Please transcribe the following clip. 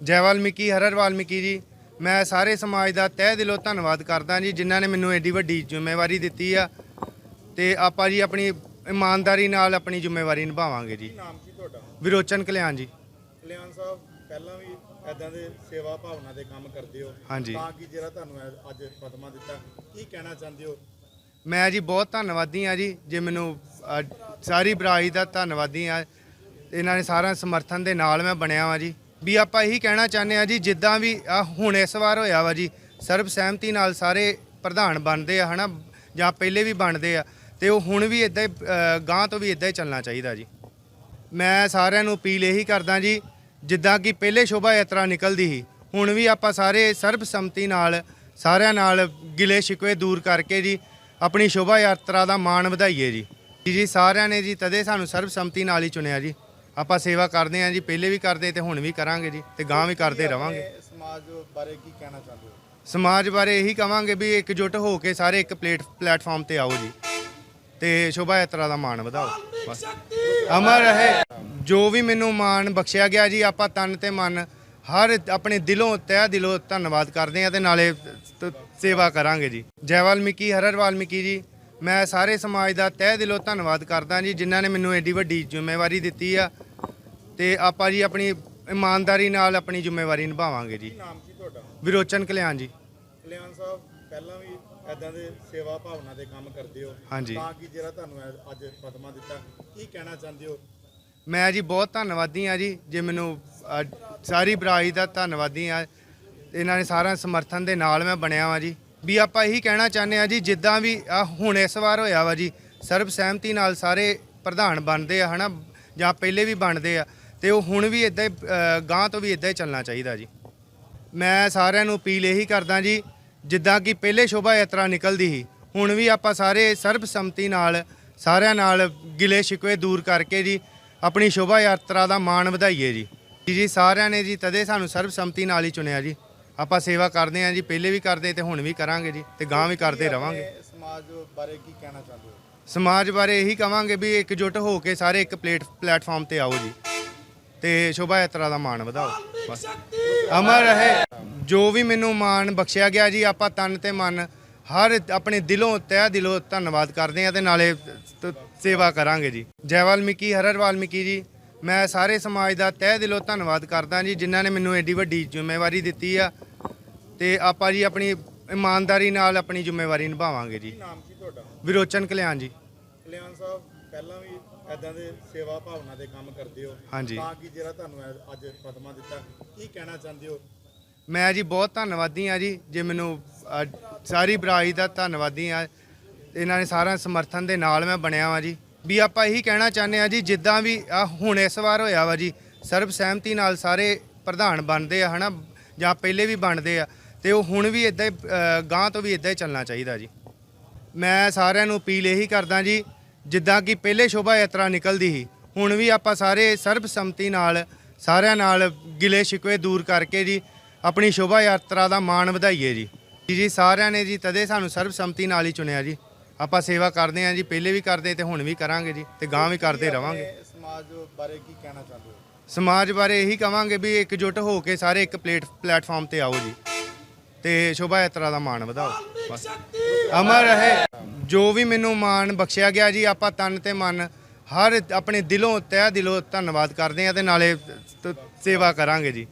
ਜੈ ਵਾਲਮੀਕੀ ਹਰਰ ਵਾਲਮੀਕੀ ਜੀ। ਮੈਂ ਸਾਰੇ ਸਮਾਜ ਦਾ ਤਹਿ ਦਿਲੋਂ ਧੰਨਵਾਦ ਕਰਦਾ ਜੀ ਜਿਨ੍ਹਾਂ ਨੇ ਮੈਨੂੰ ਐਡੀ ਵੱਡੀ ਜ਼ਿੰਮੇਵਾਰੀ ਦਿੱਤੀ ਆ। ਤੇ ਆਪਾਂ ਜੀ ਆਪਣੀ ਇਮਾਨਦਾਰੀ ਨਾਲ ਆਪਣੀ ਜ਼ਿੰਮੇਵਾਰੀ ਨਿਭਾਵਾਂਗੇ ਜੀ। ਨਾਮ ਕੀ ਤੁਹਾਡਾ? ਵਿਰੋਚਨ ਕਲਿਆਣ ਜੀ। ਕਲਿਆਣ ਸਾਹਿਬ ਪਹਿਲਾਂ ਵੀ ਐਦਾਂ ਦੇ ਸੇਵਾ ਭਾਵਨਾ ਦੇ ਕੰਮ ਕਰਦੇ ਹੋ। ਹਾਂਜੀ। ਤਾਂ ਕਿ ਜਿਹੜਾ ਤੁਹਾਨੂੰ ਅੱਜ ਪਦਮਾ ਦਿੱਤਾ ਕੀ ਕਹਿਣਾ ਚਾਹੁੰਦੇ ਹੋ? ਮੈਂ ਜੀ ਬਹੁਤ ਧੰਨਵਾਦੀ ਆ ਜੀ ਜੇ ਮੈਨੂੰ ਸਾਰੀ ਬਰਾਈ ਦਾ ਧੰਨਵਾਦੀ ਆ। ਇਹਨਾਂ ਨੇ ਸਾਰਾ ਸਮਰਥਨ ਦੇ ਨਾਲ ਮੈਂ ਬਣਿਆ ਵਾਂ ਜੀ। ਵੀ ਆਪਾਂ ਇਹੀ ਕਹਿਣਾ ਚਾਹੁੰਦੇ ਆ ਜੀ, ਜਿੱਦਾਂ ਵੀ, ਆਹ ਹੁਣ ਇਸ ਵਾਰ ਹੋਇਆ ਵਾ ਜੀ ਸਰਬ ਸਹਿਮਤੀ ਨਾਲ ਸਾਰੇ ਪ੍ਰਧਾਨ ਬਣਦੇ ਆ, ਹਨਾ, ਜਾਂ ਪਹਿਲੇ ਵੀ ਬਣਦੇ ਆ, ਤੇ ਉਹ ਹੁਣ ਵੀ ਇਦਾਂ ਹੀ ਗਾਂ ਤੋਂ ਵੀ ਇਦਾਂ ਹੀ ਚੱਲਣਾ ਚਾਹੀਦਾ ਜੀ। ਮੈਂ ਸਾਰਿਆਂ ਨੂੰ ਅਪੀਲ ਇਹੀ ਕਰਦਾ ਜੀ, ਜਿੱਦਾਂ ਕਿ ਪਹਿਲੇ ਸ਼ੋਭਾ ਯਾਤਰਾ ਨਿਕਲਦੀ ਸੀ, ਹੁਣ ਵੀ ਆਪਾਂ ਸਾਰੇ ਸਰਬਸੰਮਤੀ ਨਾਲ, ਸਾਰਿਆਂ ਨਾਲ ਗਿਲੇ ਸ਼ਿਕਵੇ ਦੂਰ ਕਰਕੇ ਜੀ, ਆਪਣੀ ਸ਼ੋਭਾ ਯਾਤਰਾ ਦਾ ਮਾਣ ਵਧਾਈਏ ਜੀ। ਜੀ ਜੀ, ਸਾਰਿਆਂ ਨੇ ਜੀ, ਤਦੇ ਸਾਨੂੰ ਸਰਬਸੰਮਤੀ ਨਾਲ ਹੀ ਚੁਣਿਆ ਜੀ। ਆਪਾਂ ਸੇਵਾ ਕਰਦੇ ਆਂ ਜੀ ਪਹਿਲੇ ਵੀ ਕਰਦੇ ਤੇ ਹੁਣ ਵੀ ਕਰਾਂਗੇ ਜੀ ਤੇ ਗਾਂ ਵੀ ਕਰਦੇ ਰਵਾਂਗੇ। ਸਮਾਜ ਬਾਰੇ ਕੀ ਕਹਿਣਾ ਚਾਹੁੰਦੇ ਹੋ? ਸਮਾਜ ਬਾਰੇ ਇਹੀ ਕਵਾਂਗੇ ਵੀ ਇਕਜੁੱਟ ਹੋ ਕੇ ਸਾਰੇ ਇੱਕ ਪਲੇਟ ਪਲੇਟਫਾਰਮ ਤੇ ਆਓ ਜੀ ਤੇ ਸ਼ੋਭਾ ਯਾਤਰਾ ਦਾ ਮਾਣ ਵਧਾਓ। ਬਸ। ਅਮਰ ਰਹੇ। ਜੋ ਵੀ ਮੈਨੂੰ ਮਾਣ ਬਖਸ਼ਿਆ ਗਿਆ ਜੀ ਆਪਾਂ ਤਨ ਤੇ ਮਨ ਹਰ ਆਪਣੇ ਦਿਲੋਂ ਤਹਿ ਦਿਲੋਂ ਧੰਨਵਾਦ ਕਰਦੇ ਆ ਤੇ ਨਾਲੇ ਤ- ਸੇਵਾ ਕਰਾਂਗੇ ਜੀ। ਜੈ ਵਾਲਮੀਕੀ ਹਰਰ ਵਾਲਮੀਕੀ ਜੀ ਮੈਂ ਸਾਰੇ ਸਮਾਜ ਦਾ ਤਹਿ ਦਿਲੋਂ ਧੰਨਵਾਦ ਕਰਦਾ ਜੀ ਜਿਨ੍ਹਾਂ ਨੇ ਮੈਨੂੰ ਐਡੀ ਵੱਡੀ ਜ਼ਿੰਮੇਵਾਰੀ ਦਿੱਤੀ ਆ ਤੇ ਆਪਾਂ ਜੀ ਆਪਣੀ ਇਮਾਨਦਾਰੀ ਨਾਲ ਆਪਣੀ ਜ਼ਿੰਮੇਵਾਰੀ ਨਿਭਾਵਾਂਗੇ ਜੀ। ਨਾਮ ਕੀ ਤੁਹਾਡਾ? ਵਿਰੋਚਨ ਕਲਿਆਣ ਜੀ। ਕਲਿਆਣ ਸਾਹਿਬ ਪਹਿਲਾਂ ਵੀ ਐਦਾਂ ਦੇ ਸੇਵਾ ਭਾਵਨਾ ਦੇ ਕੰਮ ਕਰਦੇ ਹੋ। ਹਾਂਜੀ। ਤਾਂ ਕਿ ਜਿਹੜਾ ਤੁਹਾਨੂੰ ਅੱਜ ਪਦਮਾ ਦਿੱਤਾ ਕੀ ਕਹਿਣਾ ਚਾਹੁੰਦੇ ਹੋ? ਮੈਂ ਜੀ ਬਹੁਤ ਧੰਨਵਾਦੀ ਆ ਜੀ ਜੇ ਮੈਨੂੰ ਅ, ਸਾਰੀ ਬਰਾਈ ਦਾ ਧੰਨਵਾਦੀ ਆ ਇਹਨਾਂ ਨੇ ਸਾਰਾ ਸਮਰਥਨ ਦੇ ਨਾਲ ਮੈਂ ਬਣਿਆ ਵਾਂ ਜੀ। ਵੀ ਆਪਾਂ ਇਹੀ ਕਹਿਣਾ ਚਾਹੁੰਦੇ ਆ ਜੀ ਜਿੱਦਾਂ ਵੀ ਆਹ ਹੁਣ ਇਸ ਵਾਰ ਹੋਇਆ ਵਾ ਜੀ ਸਰਬ ਸਹਿਮਤੀ ਨਾਲ ਸਾਰੇ ਪ੍ਰਧਾਨ ਬਣਦੇ ਆ ਹਨਾ? ਜਾਂ ਪਹਿਲੇ ਵੀ ਬਣਦੇ ਆ। ਤੇ ਉਹ ਹੁਣ ਵੀ ਇਦਾਂ ਹੀ ਗਾਂ ਤੋਂ ਵੀ ਇਦਾਂ ਹੀ ਚੱਲਣਾ ਚਾਹੀਦਾ ਜੀ। ਮੈਂ ਸਾਰਿਆਂ ਨੂੰ ਅਪੀਲ ਇਹੀ ਕਰਦਾ ਜੀ ਜਿੱਦਾਂ ਕਿ ਪਹਿਲੇ ਸ਼ੋਭਾ ਯਾਤਰਾ ਨਿਕਲਦੀ ਸੀ ਹੁਣ ਵੀ ਆਪਾਂ ਸਾਰੇ ਸਰਬਸੰਮਤੀ ਨਾਲ ਸਾਰਿਆਂ ਨਾਲ ਗਿਲੇ ਸ਼ਿਕਵੇ ਦੂਰ ਕਰਕੇ ਜੀ ਆਪਣੀ ਸ਼ੋਭਾ ਯਾਤਰਾ ਦਾ ਮਾਣ ਵਧਾਈਏ ਜੀ। ਜੀ ਸਾਰਿਆਂ ਨੇ ਜੀ ਤਦੇ ਸਾਨੂੰ ਸਰਬਸੰਮਤੀ ਨਾਲ ਹੀ ਚੁਣਿਆ ਜੀ। ਆਪਾਂ ਸੇਵਾ ਕਰਦੇ ਆਂ ਜੀ ਪਹਿਲੇ ਵੀ ਕਰਦੇ ਤੇ ਹੁਣ ਵੀ ਕਰਾਂਗੇ ਜੀ ਤੇ ਗਾਂ ਵੀ ਕਰਦੇ ਰਵਾਂਗੇ। ਸਮਾਜ ਬਾਰੇ ਕੀ ਕਹਿਣਾ ਚਾਹੁੰਦੇ ਹੋ? ਸਮਾਜ ਬਾਰੇ ਇਹੀ ਕਵਾਂਗੇ ਵੀ ਇਕਜੁੱਟ ਹੋ ਕੇ ਸਾਰੇ ਇੱਕ ਪਲੇਟ ਪਲੇਟਫਾਰਮ ਤੇ ਆਓ ਜੀ। ਤੇ ਸ਼ੋਭਾ ਯਾਤਰਾ ਦਾ ਮਾਣ ਵਧਾਓ। ਬਸ। ਅਮਰ ਰਹੇ। ਜੋ ਵੀ ਮੈਨੂੰ ਮਾਣ ਬਖਸ਼ਿਆ ਗਿਆ ਜੀ ਆਪਾਂ ਤਨ ਤੇ ਮਨ ਹਰ ਆਪਣੇ ਦਿਲੋਂ ਤਹਿ ਦਿਲੋਂ ਧੰਨਵਾਦ ਕਰਦੇ ਆ ਤੇ ਨਾਲੇ ਸੇਵਾ ਕਰਾਂਗੇ ਜੀ। ਜੈ ਵਾਲਮੀਕੀ ਹਰਰ ਵਾਲਮੀਕੀ ਜੀ। ਮੈਂ ਸਾਰੇ ਸਮਾਜ ਦਾ ਤਹਿ ਦਿਲੋਂ ਧੰਨਵਾਦ ਕਰਦਾ ਜੀ ਜਿਨ੍ਹਾਂ ਨੇ ਮੈਨੂੰ ਐਡੀ ਵੱਡੀ ਜ਼ਿੰਮੇਵਾਰੀ ਦਿੱਤੀ ਆ। ਤੇ ਆਪਾਂ ਜੀ ਆਪਣੀ ਇਮਾਨਦਾਰੀ ਨਾਲ ਆਪਣੀ ਜ਼ਿੰਮੇਵਾਰੀ ਨਿਭਾਵਾਂਗੇ ਜੀ। ਨਾਮ ਕੀ ਤੁਹਾਡਾ? ਵਿਰੋਚਨ ਕਲਿਆਣ ਜੀ। ਕਲਿਆਣ ਸਾਹਿਬ ਪਹਿਲਾਂ ਵੀ ਐਦਾਂ ਦੇ ਸੇਵਾ ਭਾਵਨਾ ਦੇ ਕੰਮ ਕਰਦੇ ਹੋ। ਹਾਂਜੀ। ਤਾਂ ਕਿ ਜਿਹੜਾ ਤੁਹਾਨੂੰ ਅੱਜ ਪਦਮਾ ਦਿੱਤਾ ਕੀ ਕਹਿਣਾ ਚਾਹੁੰਦੇ ਹੋ? ਮੈਂ ਜੀ ਬਹੁਤ ਧੰਨਵਾਦੀ ਆ ਜੀ ਜੇ ਮੈਨੂੰ ਅ, ਸਾਰੀ ਬਰਾਈ ਦਾ ਧੰਨਵਾਦੀ ਆ ਇਹਨਾਂ ਨੇ ਸਾਰਾ ਸਮਰਥਨ ਦੇ ਨਾਲ ਮੈਂ ਬਣਿਆ ਵਾਂ ਜੀ। ਵੀ ਆਪਾਂ ਇਹੀ ਕਹਿਣਾ ਚਾਹੁੰਦੇ ਆ ਜੀ ਜਿੱਦਾਂ ਵੀ ਆਹ ਹੁਣ ਇਸ ਵਾਰ ਹੋਇਆ ਵਾ ਜੀ ਸਰਬ ਸਹਿਮਤੀ ਨਾਲ ਸਾਰੇ ਪ੍ਰਧਾਨ ਬਣਦੇ ਆ ਹਨਾ? ਜਾਂ ਪਹਿਲੇ ਵੀ ਬਣਦੇ ਆ ਤੇ ਉਹ ਹੁਣ ਵੀ ਇਦਾਂ ਹੀ ਗਾਂ ਤੋਂ ਵੀ ਇਦਾਂ ਹੀ ਚੱਲਣਾ ਚਾਹੀਦਾ ਜੀ। ਮੈਂ ਸਾਰਿਆਂ ਨੂੰ ਅਪੀਲ ਇਹੀ ਕਰਦਾ ਜੀ ਜਿੱਦਾਂ ਕਿ ਪਹਿਲੇ ਸ਼ੋਭਾ ਯਾਤਰਾ ਨਿਕਲਦੀ ਸੀ ਹੁਣ ਵੀ ਆਪਾਂ ਸਾਰੇ ਸਰਬਸੰਮਤੀ ਨਾਲ ਸਾਰਿਆਂ ਨਾਲ ਗਿਲੇ ਸ਼ਿਕਵੇ ਦੂਰ ਕਰਕੇ ਜੀ ਆਪਣੀ ਸ਼ੋਭਾ ਯਾਤਰਾ ਦਾ ਮਾਣ ਵਧਾਈਏ ਜੀ। ਜੀ ਜੀ ਸਾਰਿਆਂ ਨੇ ਜੀ ਤਦੇ ਸਾਨੂੰ ਸਰਬਸੰਮਤੀ ਨਾਲ ਹੀ ਚੁਣਿਆ ਜੀ। ਆਪਾਂ ਸੇਵਾ ਕਰਦੇ ਆਂ ਜੀ ਪਹਿਲੇ ਵੀ ਕਰਦੇ ਤੇ ਹੁਣ ਵੀ ਕਰਾਂਗੇ ਜੀ ਤੇ ਗਾਂ ਵੀ ਕਰਦੇ ਰਵਾਂਗੇ। ਸਮਾਜ ਬਾਰੇ ਕੀ ਕਹਿਣਾ ਚਾਹੁੰਦੇ ਹੋ? ਸਮਾਜ ਬਾਰੇ ਇਹੀ ਕਵਾਂਗੇ ਵੀ ਇਕਜੁੱਟ ਹੋ ਕੇ ਸਾਰੇ ਇੱਕ ਪਲੇਟ ਪਲੇਟਫਾਰਮ ਤੇ ਆਓ ਜੀ ਤੇ ਸ਼ੋਭਾ ਯਾਤਰਾ ਦਾ ਮਾਣ ਵਧਾਓ। ਬਸ। ਅਮਰ ਰਹੇ। ਜੋ ਵੀ ਮੈਨੂੰ ਮਾਣ ਬਖਸ਼ਿਆ ਗਿਆ ਜੀ, ਆਪਾਂ ਤਨ ਤੇ ਮਨ, ਹਰ ਆਪਣੇ ਦਿਲੋਂ, ਤਹਿ ਦਿਲੋਂ ਧੰਨਵਾਦ ਕਰਦੇ ਆ ਤੇ ਨਾਲੇ ਸੇਵਾ ਕਰਾਂਗੇ ਜੀ।